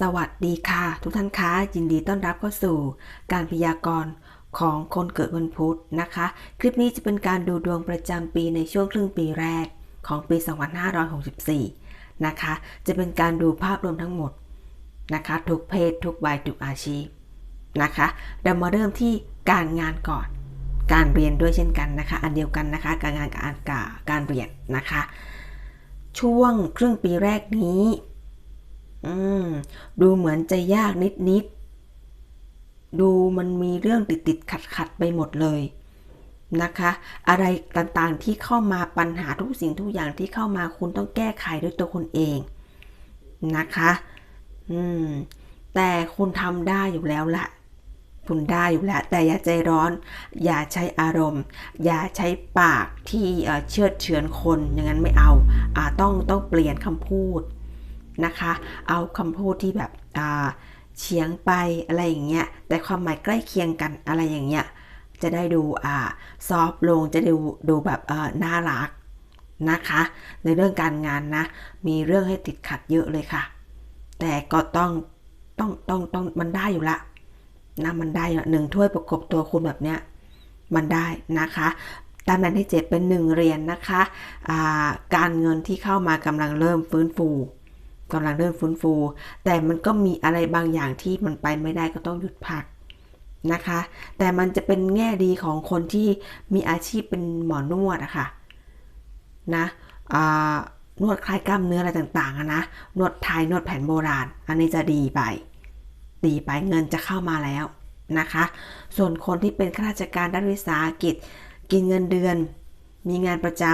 สวัสดีค่ะ ทุกท่านคะยินดีต้อนรับเข้าสู่ การพยากรณ์ของคนเกิดวันพุธนะคะ คลิปนี้จะเป็นการดูดวงประจำปีในช่วงครึ่งปีแรกของปี 2564 นะคะ จะเป็นการดูภาพรวมทั้งหมดนะคะ ทุกเพศ ทุกวัยทุกอาชีพนะคะ เรามาเริ่มที่การงานก่อน การเรียนด้วยเช่นกันนะคะ อันเดียวกันนะคะ การงานกับการการเรียนนะคะ ช่วงครึ่งปีแรกนี้ อืม ดูเหมือนจะยากนิดนิดๆดูมันมีเรื่องติดติดขัดขัดๆไปหมดเลยนะคะ อะไรต่างๆที่เข้ามาปัญหาทุกสิ่งทุกอย่างที่เข้ามาคุณต้องแก้ไขด้วยตัวคุณเองนะคะ อืม แต่คุณทำได้อยู่แล้วละคุณได้อยู่แล้ว แต่อย่าใจร้อน อย่าใช้อารมณ์ อย่าใช้ปากที่เอ่อเชือดเฉือนคน อย่างนั้นไม่เอาอาต้องต้องเปลี่ยนคำพูด นะคะ เอาคำพูดที่แบบเฉียงไปอะไรอย่างเงี้ย แต่ความหมายใกล้เคียงกันอะไรอย่างเงี้ย จะได้ดูอ่าซอฟลง จะดูดูแบบน่ารักนะคะ ในเรื่องการงานนะ มีเรื่องให้ติดขัดเยอะเลยค่ะ แต่ก็ต้องต้องต้องต้องมันได้อยู่ละนะมันได้หนึ่งถ้วยประกบตัวคุณแบบเนี้ยมันได้นะคะตำแหน่งที่7เป็น1เรียนนะคะาการเงินที่เข้ามากำลังเริ่มฟื้นฟู กำลังเริ่มฟื้นฟู แต่มันก็มีอะไรบางอย่างที่มันไปไม่ได้ก็ต้องหยุดพักนะคะ แต่มันจะเป็นแง่ดีของคนที่มีอาชีพเป็นหมอนวดอะค่ะนะอ่านวดคลายกล้ามเนื้ออะไรต่างๆอะนะนวดไทยนวดแผนโบราณ อันนี้จะดีไป ดีไปเงินจะเข้ามาแล้วนะคะ ส่วนคนที่เป็นข้าราชการด้านวิสาหกิจ กินเงินเดือน มีงานประจ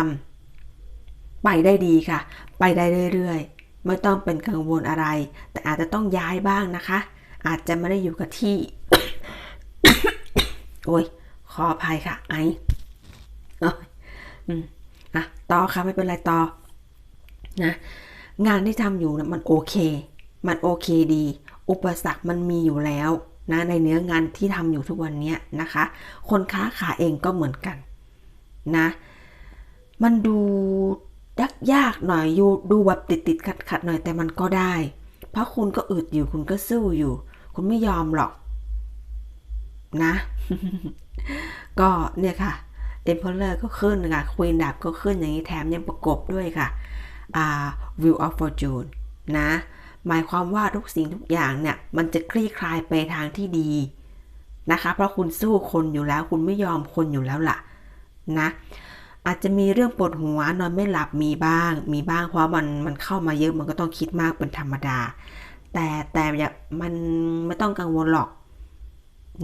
ำไปได้ดีค่ะ ไปได้เรื่อยๆ ไม่ต้องเป็นกังวลอะไร แต่อาจจะต้องย้ายบ้างนะคะ อาจจะไม่ได้อยู่กับที่ โอ้ย ขออภัยค่ะ ไอ้อืมอะต่อค่ะไม่เป็นไรต่อนะงานที่ทำอยู่นะมันโอเค มันโอเคดี อุปสรรคมันมีอยู่แล้วนะในเนื้องานที่ทำอยู่ทุกวันเนี้ยนะคะ คนค้าขายเองก็เหมือนกันนะ มันดู ยากยากหน่อยอยู่ดูแบบติดติดขัดขัดๆหน่อยแต่มันก็ได้ เพราะคุณก็อึดอยู่คุณก็สู้อยู่ คุณไม่ยอมหรอก นะ ก็เนี่ยค่ะ Emperor ก็ขึ้นค่ะ Queen ดาบก็ขึ้นอย่างนี้แถมยังประกบด้วยค่ะอ่า Wheel of Fortune นะ หมายความว่าทุกสิ่งทุกอย่างเนี่ย มันจะคลี่คลายไปทางที่ดีนะคะ เพราะคุณสู้คนอยู่แล้ว คุณไม่ยอมคนอยู่แล้วล่ะ นะ อาจจะมีเรื่องปวดหัวนอนไม่หลับมีบ้าง มีบ้างเพราะมันมันเข้ามาเยอะมันก็ต้องคิดมากเป็นธรรมดา แต่แต่อย่ามันไม่ต้องกังวลหรอก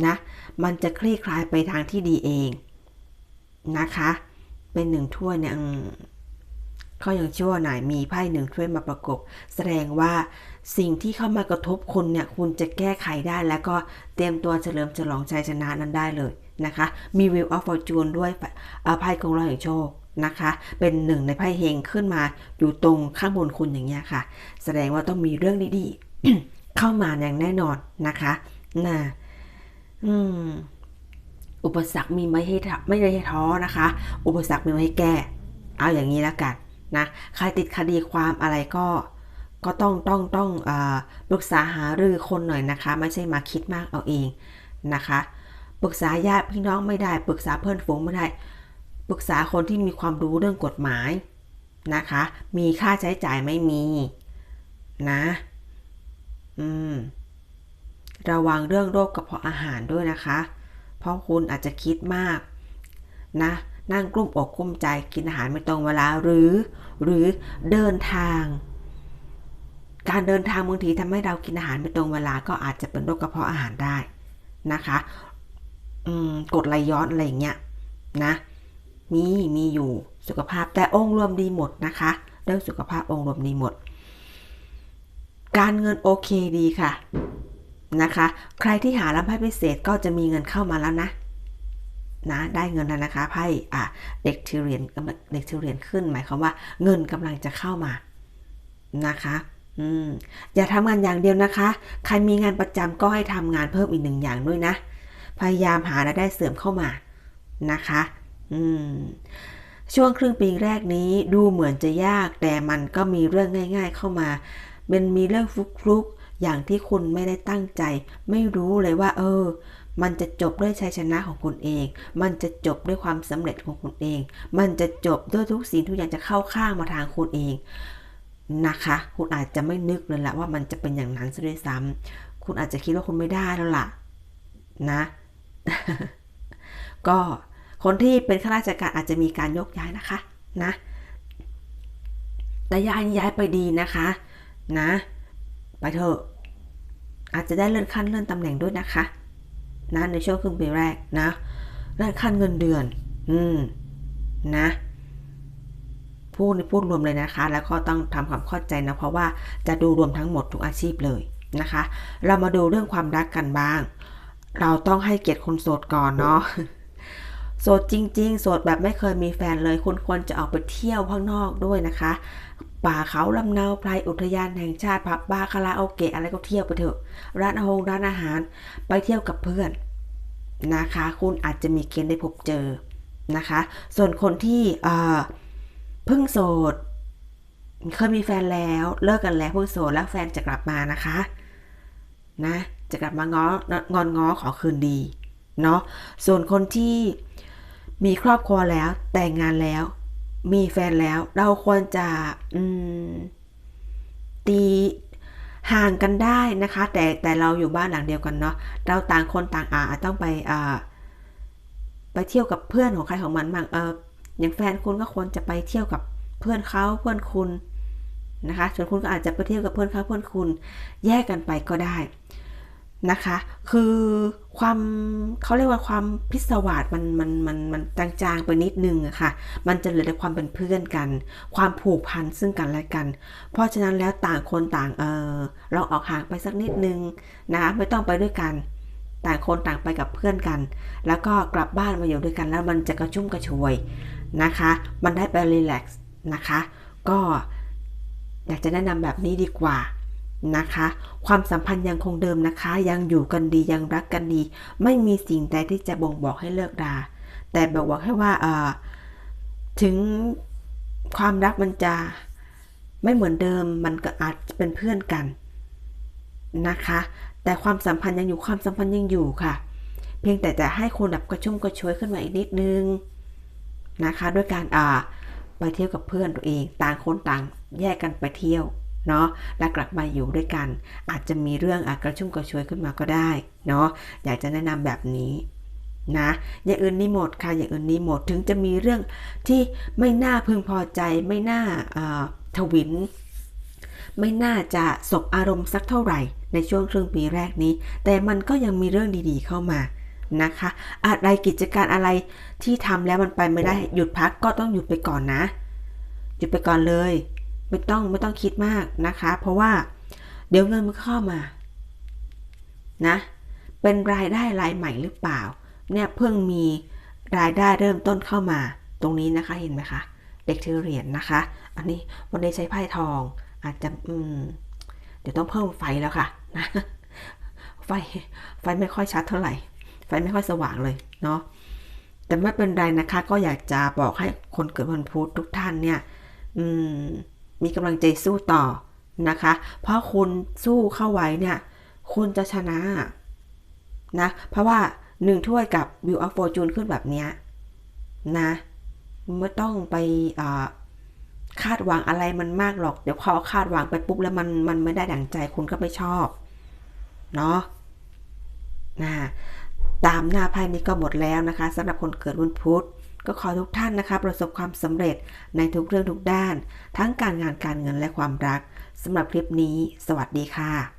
นะ มันจะคลี่คลายไปทางที่ดีเองนะคะ เป็นหนึ่งถ้วยเนี่ย อืมก็ยังชั่วหน่อยมีไพ่หนึ่งถ้วยมาประกบ แสดงว่าสิ่งที่เข้ามากระทบคุณเนี่ยคุณจะแก้ไขได้แล้วก็เตรียมตัวเฉลิมฉลองชัยชนะนั้นได้เลยนะคะ มี Wheel of Fortune ด้วยไพ่กองร้อยแห่งโชคนะคะ เป็นหนึ่งในไพ่เฮงขึ้นมาอยู่ตรงข้างบนคุณอย่างเงี้ยค่ะ แสดงว่าต้องมีเรื่องดีๆ เข้ามาอย่างแน่นอนนะคะน่ะอืมอุปสรรคมีไม่ให้ไม่ได้ให้ท้อนะคะ อุปสรรคมีไว้ให้แก้ เอาอย่างนี้แล้วกัน นะใครติดคดีความอะไรก็ก็ต้องต้องต้องปรึกษาหารือคนหน่อยนะคะ ไม่ใช่มาคิดมากเอาเองนะคะปรึกษาญาติพี่น้องไม่ได้ ปรึกษาเพื่อนฝูงไม่ได้ ปรึกษาคนที่มีความรู้เรื่องกฎหมายนะคะ มีค่าใช้จ่ายไม่มีนะ อืม ระวังเรื่องโรคกระเพาะอาหารด้วยนะคะ เพราะคุณอาจจะคิดมากนะ นั่งกลุ้มอกกลุ้มใจกินอาหารไม่ตรงเวลาหรือ หรือเดินทาง การเดินทางบางทีทำให้เรากินอาหารไม่ตรงเวลาก็อาจจะเป็นโรคกระเพาะอาหารได้นะคะกดไหลย้อนอะไรอย่างเงี้ยนะมีมีอยู่สุขภาพแต่องค์รวมดีหมดนะคะเรื่องสุขภาพองค์รวมดีหมด การเงินโอเคดีค่ะนะคะ ใครที่หารับไพ่พิเศษก็จะมีเงินเข้ามาแล้วนะ นะได้เงินแล้วนะคะไพ่อะเด็กทิเรียนกำลังเด็กทิเรียนขึ้น หมายความว่าเงินกำลังจะเข้ามานะคะอืมอย่าทำงานอย่างเดียวนะคะ ใครมีงานประจำก็ให้ทำงานเพิ่มอีกหนึ่งอย่างด้วยนะ พยายามหารายได้เสริมเข้ามานะคะอืมช่วงครึ่งปีแรกนี้ดูเหมือนจะยาก แต่มันก็มีเรื่องง่าย ๆ เข้ามาเป็นมีเรื่องฟลุกอย่างที่คุณไม่ได้ตั้งใจ ไม่รู้เลยว่า เออ มันจะจบด้วยชัยชนะของคุณเอง มันจะจบด้วยความสำเร็จของคุณเอง มันจะจบด้วยทุกสิ่งทุกอย่างจะเข้าข้างมาทางคุณเองนะคะ คุณอาจจะไม่นึกเลยละว่ามันจะเป็นอย่างนั้นซะด้วยซ้ำคุณอาจจะคิดว่าคุณไม่ได้แล้วล่ะนะ ก็คนที่เป็นข้าราชการอาจจะมีการยกย้ายนะคะนะแต่ย้ายย้ายไปดีนะคะนะ ไปเถอะอาจจะได้เลื่อนขั้นเลื่อนตำแหน่งด้วยนะคะ นะในช่วงครึ่งปีแรกนะแลื่นขั้นเงินเดือน อืม นะพูดในพูดรวมเลยนะคะ แล้วก็ต้องทำความเข้าใจนะ เพราะว่าจะดูรวมทั้งหมดทุกอาชีพเลยนะคะ เรามาดูเรื่องความรักกันบ้าง เราต้องให้เกียรติคนโสดก่อนเนาะ โสดจริง ๆ โสดแบบไม่เคยมีแฟนเลย คุณควรจะออกไปเที่ยวข้างนอกด้วยนะคะ ป่าเขาลำเนาไพรอุทยานแห่งชาติผับบาร์คาราโอเกะอะไรก็เที่ยวไปเถอะ ร้านอาหารร้านอาหาร ไปเที่ยวกับเพื่อนนะคะ คุณอาจจะมีเกณฑ์ได้พบเจอนะคะ ส่วนคนที่เพิ่งโสดเคยมีแฟนแล้วเลิกกันแล้วเพิ่งโสดแล้วแฟนจะกลับมานะคะนะจะกลับมาง้องอนง้อขอคืนดีเนาะส่วนคนที่ มีครอบครัวแล้ว แต่งงานแล้ว มีแฟนแล้ว เราควรจะตีห่างกันได้นะคะ แต่แต่เราอยู่บ้านหลังเดียวกันเนาะเราต่างคนต่างอาจต้องไปอ่าไปเที่ยวกับเพื่อนของใครของมันบ้างเอออย่างแฟนคุณก็ควรจะไปเที่ยวกับเพื่อนเขาเพื่อนคุณนะคะส่วนคุณก็อาจจะไปเที่ยวกับเพื่อนเขาเพื่อนคุณแยกกันไปก็ได้ นะคะ คือความเขาเรียกว่าความพิศวาสมันมันมันมันจางๆไปนิดนึงอะค่ะ มันจะเหลือแต่ความเป็นเพื่อนกัน ความผูกพันซึ่งกันและกัน เพราะฉะนั้นแล้วต่างคนต่างเออเราออกห่างไปสักนิดนึงนะไม่ต้องไปด้วยกัน ต่างคนต่างไปกับเพื่อนกัน แล้วก็กลับบ้านมาอยู่ด้วยกันแล้วมันจะกระชุ่มกระชวยนะคะ มันได้ไปรีแลกซ์นะคะ ก็อยากจะแนะนำแบบนี้ดีกว่า นะคะ ความสัมพันธ์ยังคงเดิมนะคะ ยังอยู่กันดียังรักกันดี ไม่มีสิ่งใดที่จะบ่งบอกให้เลิกราแต่บอกบอกให้ว่าถึงความรักมันจะไม่เหมือนเดิมมันก็อาจจะเป็นเพื่อนกันนะคะ แต่ความสัมพันธ์ยังอยู่ความสัมพันธ์ยังอยู่ค่ะ เพียงแต่จะให้คนแบบกระชุ่มกระชวยขึ้นมาอีกนิดนึงนะคะ ด้วยการอ่าไปเที่ยวกับเพื่อนตัวเอง ต่างคนต่างแยกกันไปเที่ยว เนาะแล้วกลับมาอยู่ด้วยกัน อาจจะมีเรื่องอกระชุ่มกระชวยขึ้นมาก็ได้เนาะอยากจะแนะนำแบบนี้นะอย่างอื่นนี่หมดค่ะอย่างอื่นนี่หมดถึงจะมีเรื่องที่ไม่น่าพึงพอใจ ไม่น่าทวิน ไม่น่าจะสบอารมณ์สักเท่าไหร่ ในช่วงครึ่งปีแรกนี้ แต่มันก็ยังมีเรื่องดีๆเข้ามานะคะ อะไรกิจการอะไรที่ทำแล้วมันไปไม่ได้หยุดพักก็ต้องหยุดไปก่อนนะ หยุดไปก่อนเลย ไม่ต้องไม่ต้องคิดมากนะคะ เพราะว่าเดี๋ยวเงินมันเข้ามานะเป็นรายได้รายใหม่หรือเปล่า เนี่ยเพิ่งมีรายได้เริ่มต้นเข้ามาตรงนี้นะคะเห็นไหมคะเด็กถือเหรียญนนะคะ อันนี้วันนี้ใช้ไพ่ทองอาจจะอืมเดี๋ยวต้องเพิ่มไฟแล้วค่ะนะไฟไฟไม่ค่อยชัดเท่าไหร่ ไฟไม่ค่อยสว่างเลยเนาะแต่ไม่เป็นไรนะคะ ก็อยากจะบอกให้คนเกิดวันพุธทุกท่านเนี่ย อืม มีกำลังใจสู้ต่อนะคะ เพราะคุณสู้เข้าไว้เนี่ย คุณจะชนะนะ เพราะว่าหนึ่งถ้วยกับ View of Fortune ขึ้นแบบนี้นะไม่ต้องไปคาดหวังอะไรมันมากหรอก เดี๋ยวพอคาดหวังไปปุ๊บแล้วมันมันไม่ได้ดั่งใจคุณก็ไม่ชอบเนาะนะตามหน้าไพ่นี้ก็หมดแล้วนะคะสำหรับคนเกิดวันพุธ ก็ขอทุกท่านนะคะประสบความสำเร็จในทุกเรื่องทุกด้าน ทั้งการงานการเงินและความรักสำหรับคลิปนี้ สวัสดีค่ะ